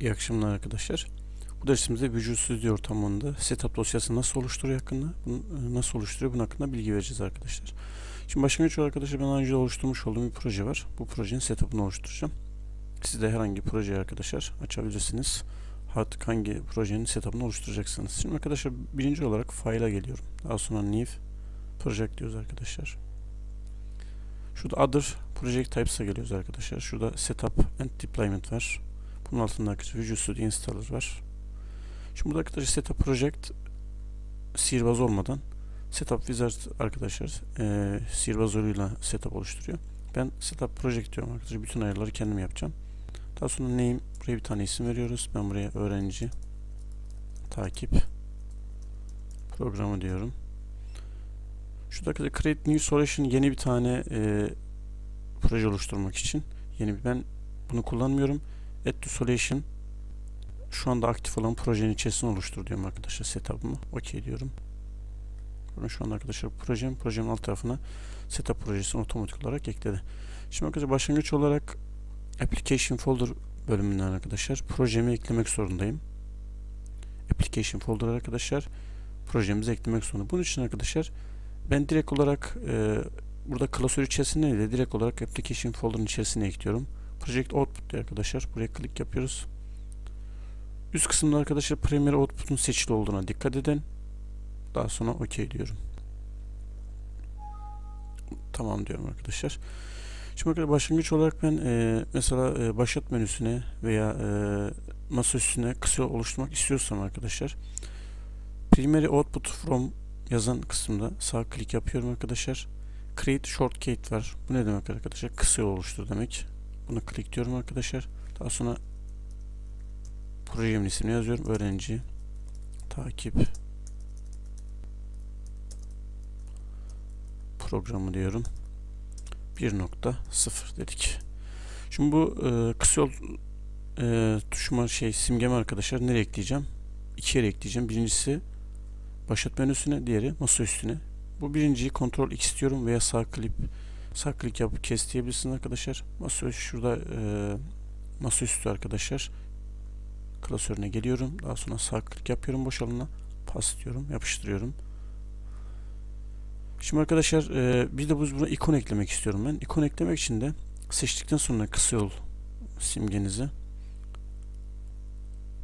İyi akşamlar arkadaşlar. Bu dersimizde Visual Studio ortamında setup dosyası nasıl oluşturuyor hakkında, e, nasıl oluşturuyor bunun hakkında bilgi vereceğiz arkadaşlar. Şimdi başlangıç olarak arkadaşlar ben önce oluşturmuş olduğum bir proje var. Bu projenin setup'ını oluşturacağım. Siz de herhangi projeyi arkadaşlar açabilirsiniz. Artık hangi projenin setup'ını oluşturacaksınız. Şimdi arkadaşlar birinci olarak file'a geliyorum. Daha sonra new project diyoruz arkadaşlar. Şurada other project types'a geliyoruz arkadaşlar. Şurada setup and deployment var. Bunun altında arkadaşlar Visual Studio Installer var. Şimdi burada arkadaşlar Setup Project sihirbaz olmadan Setup Wizard arkadaşlar e, sihirbaz yoluyla setup oluşturuyor. Ben Setup Project diyorum arkadaşlar. Bütün ayarları kendim yapacağım. Daha sonra name buraya bir tane isim veriyoruz. Ben buraya öğrenci takip programı diyorum. Şurada arkadaşlar Create New Solution yeni bir tane e, proje oluşturmak için yeni bir ben bunu kullanmıyorum. Add to Solution şu anda aktif olan projenin içerisinde oluştur diyorum arkadaşlar setup'ımı. OK diyorum. Bakın şu anda arkadaşlar projem, projemin alt tarafına setup projesini otomatik olarak ekledi. Şimdi arkadaşlar başlangıç olarak application folder bölümünden arkadaşlar projemi eklemek zorundayım. Application folder arkadaşlar projemizi eklemek zorunda. Bunun için arkadaşlar ben direkt olarak e, burada klasör içerisinde de direkt olarak application folder'ın içerisine ekliyorum. Project Output diye arkadaşlar. Buraya klik yapıyoruz. Üst kısımda arkadaşlar Premier Output'un seçili olduğuna dikkat edin. Daha sonra OK diyorum. Tamam diyorum arkadaşlar. Şimdi arkadaşlar başlangıç olarak ben e, mesela e, başlat menüsüne veya e, masa üstüne kısa oluşturmak istiyorsam arkadaşlar Primary Output From yazan kısımda sağ klik yapıyorum arkadaşlar. Create Shortcut var. Bu ne demek arkadaşlar? Kısa oluştur demek. Buna klik diyorum arkadaşlar. Daha sonra projemin ismini yazıyorum. Öğrenci takip programı diyorum. 1.0 dedik. Şimdi bu e, kısa yol e, tuşuma şey simgemi arkadaşlar nereye ekleyeceğim? İki yere ekleyeceğim. Birincisi başlat menüsüne, diğeri masa üstüne. Bu birinciyi Ctrl X istiyorum veya sağ klik sağ klik yapıp kes diyebilirsiniz arkadaşlar. Masa şurada e, masa üstü arkadaşlar klasörüne geliyorum. Daha sonra sağ klik yapıyorum boş alana. Pas diyorum. Yapıştırıyorum. Şimdi arkadaşlar e, bir de buna ikon eklemek istiyorum ben. İkon eklemek için de seçtikten sonra kısa yol simgenizi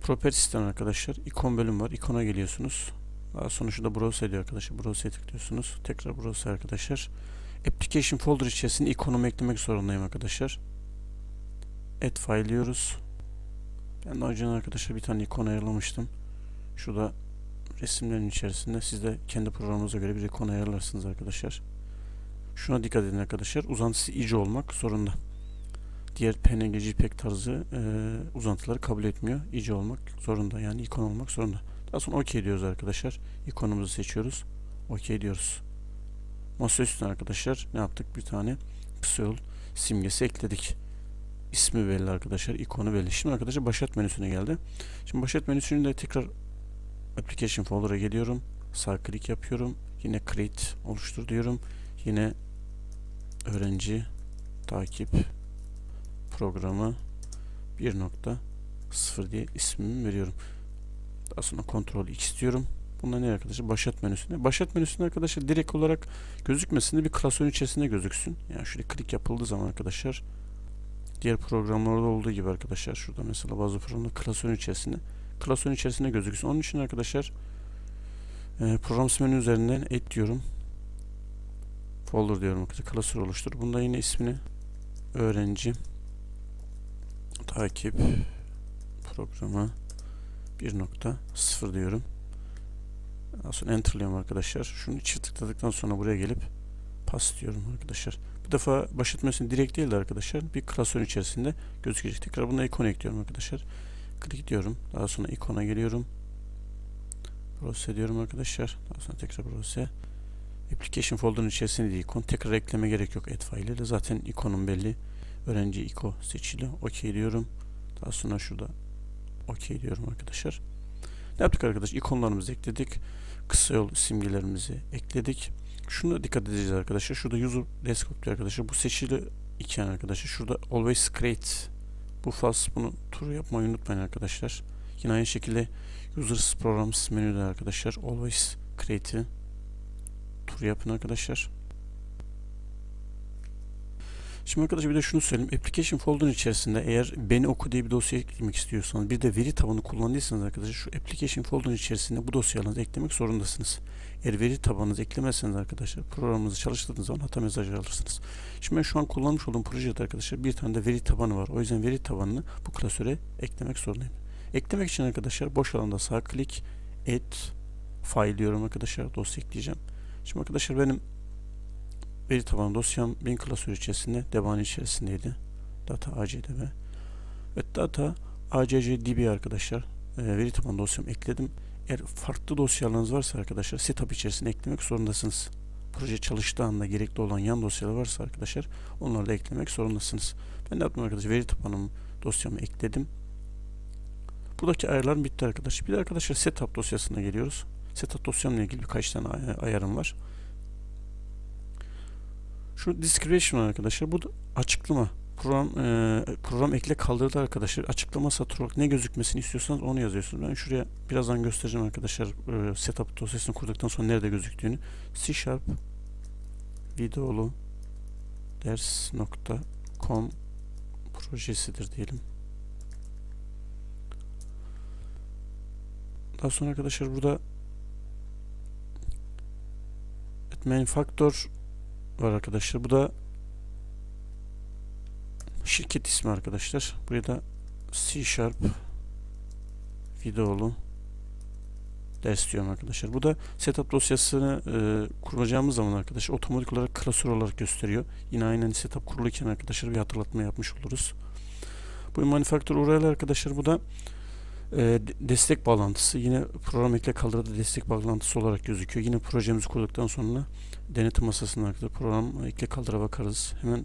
Properties'ten arkadaşlar ikon bölüm var. İkona geliyorsunuz. Daha sonra şurada browse ediyor arkadaşlar. Browse'e tıklıyorsunuz. Tekrar browse arkadaşlar. Application folder içerisinde ikonumu eklemek zorundayım arkadaşlar. Add file diyoruz. Ben de önceden arkadaşlar bir tane ikon ayarlamıştım. Şurada resimlerin içerisinde siz de kendi programınıza göre bir ikon ayarlarsınız arkadaşlar. Şuna dikkat edin arkadaşlar. Uzantısı iyice olmak zorunda. Diğer PNG, JPEG tarzı e, uzantıları kabul etmiyor. İyice olmak zorunda. Yani ikon olmak zorunda. Daha sonra OK diyoruz arkadaşlar. İkonumuzu seçiyoruz. OK diyoruz. Masa arkadaşlar ne yaptık? Bir tane yol simgesi ekledik. İsmi belli arkadaşlar. ikonu belli. Şimdi arkadaşlar başlat menüsüne geldi. Şimdi başlat menüsünde tekrar application folder'a geliyorum. Sağ klik yapıyorum. Yine create oluştur diyorum. Yine öğrenci takip programı 1.0 diye ismimi veriyorum. Daha sonra Ctrl X diyorum. Bunda ne arkadaşlar? Başlat menüsünde. Başlat menüsünde arkadaşlar direkt olarak gözükmesin de bir klasörün içerisinde gözüksün. Yani şöyle klik yapıldığı zaman arkadaşlar diğer programlarda olduğu gibi arkadaşlar şurada mesela bazı programlar klasörün içerisinde klasörün içerisinde gözüksün. Onun için arkadaşlar e, program menü üzerinden et diyorum. Folder diyorum arkadaşlar. Klasör oluştur. Bunda yine ismini öğrenci takip programı 1.0 diyorum. Daha sonra enterlıyorum arkadaşlar. Şunu çift tıkladıktan sonra buraya gelip pas diyorum arkadaşlar. Bu defa baş etmesini direkt değil de arkadaşlar bir klasör içerisinde gözükecek. Tekrar buna ikon ekliyorum arkadaşlar. Klik diyorum. Daha sonra ikona geliyorum. Browse diyorum arkadaşlar. Daha sonra tekrar browse. Application folder'ın içerisinde de ikon. Tekrar ekleme gerek yok. Add file ile. Zaten ikonum belli. Öğrenci iko seçili. OK diyorum. Daha sonra şurada OK diyorum arkadaşlar. Ne yaptık arkadaş? İkonlarımızı ekledik. Kısa yol simgelerimizi ekledik. Şuna dikkat edeceğiz arkadaşlar. Şurada user desktop diyor arkadaşlar. Bu seçili iken arkadaşlar. Şurada always create Bu faz bunu tur yapmayı unutmayın arkadaşlar. Yine aynı şekilde Users Programs menüde arkadaşlar Always Create'i tur yapın arkadaşlar. Şimdi arkadaşlar bir de şunu söyleyeyim. Application folder'ın içerisinde eğer beni oku diye bir dosya eklemek istiyorsanız bir de veri tabanı kullandıysanız arkadaşlar şu application folder'ın içerisinde bu dosyalarınızı eklemek zorundasınız. Eğer veri tabanınızı eklemezseniz arkadaşlar programınızı çalıştırdığınız zaman hata mesajı alırsınız. Şimdi ben şu an kullanmış olduğum projede arkadaşlar bir tane de veri tabanı var. O yüzden veri tabanını bu klasöre eklemek zorundayım. Eklemek için arkadaşlar boş alanda sağ klik add file diyorum arkadaşlar dosya ekleyeceğim. Şimdi arkadaşlar benim veri tabanı dosyam bin klasör içerisinde deban içerisindeydi. Data ACDB. Evet data ACCDB arkadaşlar. E, veri tabanı dosyamı ekledim. Eğer farklı dosyalarınız varsa arkadaşlar setup içerisine eklemek zorundasınız. Proje çalıştığı anda gerekli olan yan dosyalar varsa arkadaşlar onları da eklemek zorundasınız. Ben de yaptım arkadaşlar veri tabanım dosyamı ekledim. Buradaki ayarlarım bitti arkadaşlar. Bir de arkadaşlar setup dosyasına geliyoruz. Setup dosyamla ilgili birkaç tane ayarım var. Şu description arkadaşlar. Bu da açıklama. Program e, program ekle kaldırdı arkadaşlar. Açıklama satır olarak ne gözükmesini istiyorsanız onu yazıyorsunuz. Ben şuraya birazdan göstereceğim arkadaşlar. E, setup dosyasını kurduktan sonra nerede gözüktüğünü. C Sharp videolu ders.com projesidir diyelim. Daha sonra arkadaşlar burada main factor var arkadaşlar. Bu da şirket ismi arkadaşlar. Buraya da C Sharp videolu ders diyorum arkadaşlar. Bu da setup dosyasını e, kuracağımız zaman arkadaşlar otomatik olarak klasör olarak gösteriyor. Yine aynen setup kurulurken arkadaşlar bir hatırlatma yapmış oluruz. Bu manufacturer URL arkadaşlar bu da e, destek bağlantısı. Yine program ekle kaldırda destek bağlantısı olarak gözüküyor. Yine projemizi kurduktan sonra denetim masasında arkadaşlar program ekle kaldıra bakarız. Hemen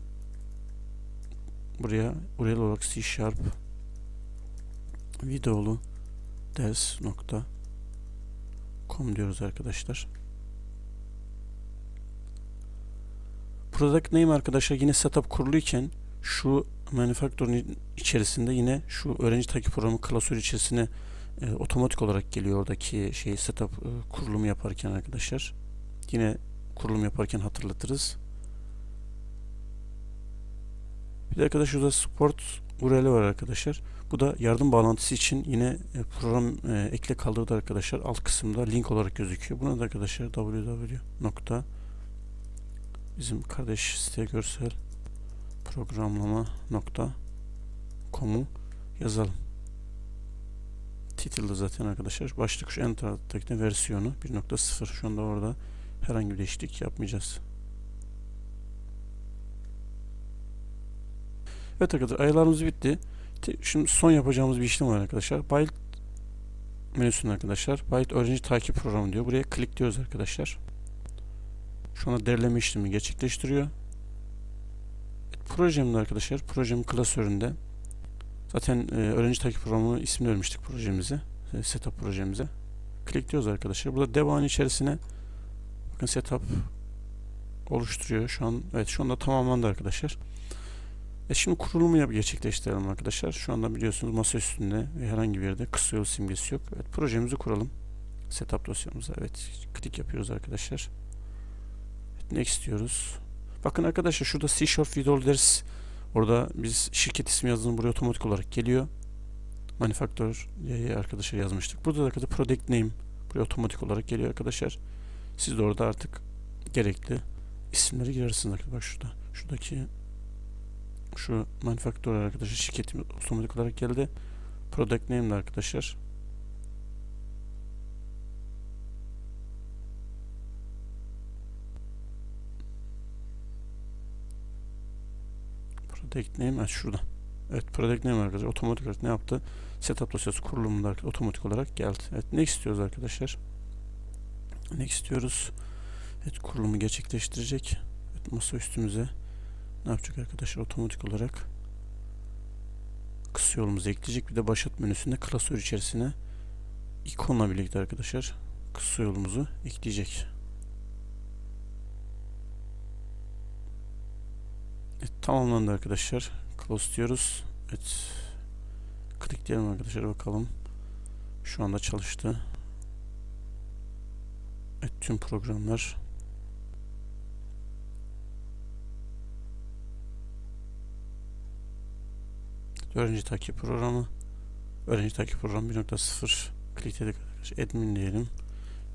buraya URL olarak C Sharp videolu ders nokta com diyoruz arkadaşlar. Product name arkadaşlar yine setup kuruluyken şu manufacture'ın içerisinde yine şu öğrenci takip programı klasör içerisine e, otomatik olarak geliyor oradaki şey setup e, kurulumu yaparken arkadaşlar. Yine kurulum yaparken hatırlatırız. Bir de arkadaşlar şurada support URL var arkadaşlar. Bu da yardım bağlantısı için yine e, program e, ekle kaldırdı arkadaşlar. Alt kısımda link olarak gözüküyor. Buna da arkadaşlar www. bizim kardeş site görsel programlama nokta com'u yazalım. Title'da zaten arkadaşlar. Başlık şu en taraftaki versiyonu 1.0. Şu anda orada herhangi bir değişiklik yapmayacağız. Evet arkadaşlar ayarlarımız bitti. Şimdi son yapacağımız bir işlem var arkadaşlar. Byte menüsünde arkadaşlar. Byte öğrenci takip programı diyor. Buraya klik diyoruz arkadaşlar. Şu anda derleme işlemi gerçekleştiriyor. Projemde arkadaşlar. Projem klasöründe. Zaten e, öğrenci takip programı ismini vermiştik projemize. Setup projemize. Klik diyoruz arkadaşlar. Burada devam içerisine bakın setup oluşturuyor. Şu an evet şu anda tamamlandı arkadaşlar. E şimdi kurulumu yap gerçekleştirelim arkadaşlar. Şu anda biliyorsunuz masa üstünde herhangi bir yerde kısa yol simgesi yok. Evet projemizi kuralım. Setup dosyamıza evet klik yapıyoruz arkadaşlar. Evet, next diyoruz. Bakın arkadaşlar şurada C Sharp Video ders orada biz şirket ismi yazdığında buraya otomatik olarak geliyor. Manufacturer diye arkadaşlar yazmıştık. Burada da arkadaşlar product name buraya otomatik olarak geliyor arkadaşlar. Siz de orada artık gerekli isimleri girersiniz arkadaşlar. Bak şurada. Şuradaki şu manufacturer arkadaşlar şirketim otomatik olarak geldi. Product name de arkadaşlar. Product name evet şurada. Evet product name arkadaşlar otomatik olarak ne yaptı? Setup dosyası kurulumunda otomatik olarak geldi. Evet ne istiyoruz arkadaşlar? Ne istiyoruz? Evet kurulumu gerçekleştirecek. Evet, masa üstümüze ne yapacak arkadaşlar otomatik olarak kısa yolumuzu ekleyecek bir de başlat menüsünde klasör içerisine ikonla birlikte arkadaşlar kısa yolumuzu ekleyecek. Tamamlandı arkadaşlar. Close diyoruz. Evet. Klikleyelim arkadaşlar bakalım. Şu anda çalıştı. Evet tüm programlar. Öğrenci takip programı. Öğrenci takip programı 1.0 klikledik arkadaşlar. Admin diyelim.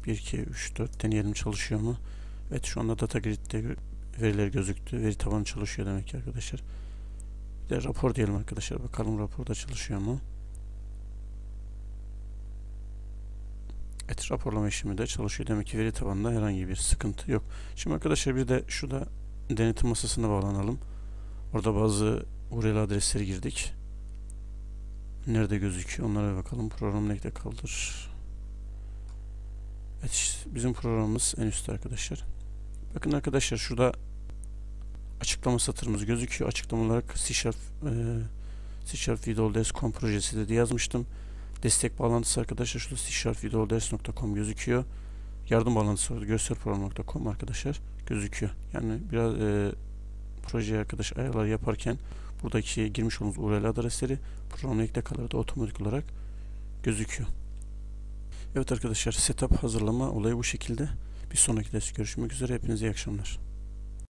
1, 2, 3, 4 deneyelim çalışıyor mu? Evet şu anda data grid'de veriler gözüktü. Veri tabanı çalışıyor demek ki arkadaşlar. Bir de rapor diyelim arkadaşlar. Bakalım raporda çalışıyor mu? Evet raporlama işlemi de çalışıyor. Demek ki veri tabanında herhangi bir sıkıntı yok. Şimdi arkadaşlar bir de şurada denetim masasına bağlanalım. Orada bazı URL adresleri girdik. Nerede gözüküyor? Onlara bakalım. Program nekte kaldır. Evet işte bizim programımız en üstte arkadaşlar. Bakın arkadaşlar şurada açıklama satırımız gözüküyor. Açıklama olarak C Sharp, e, C projesi de yazmıştım. Destek bağlantısı arkadaşlar şurada C Sharp gözüküyor. Yardım bağlantısı orada gösterprogram.com arkadaşlar gözüküyor. Yani biraz e, projeye arkadaş ayarlar yaparken buradaki girmiş olduğunuz URL adresleri program ekle kalırda otomatik olarak gözüküyor. Evet arkadaşlar setup hazırlama olayı bu şekilde. Bir sonraki derste görüşmek üzere. Hepinize iyi akşamlar.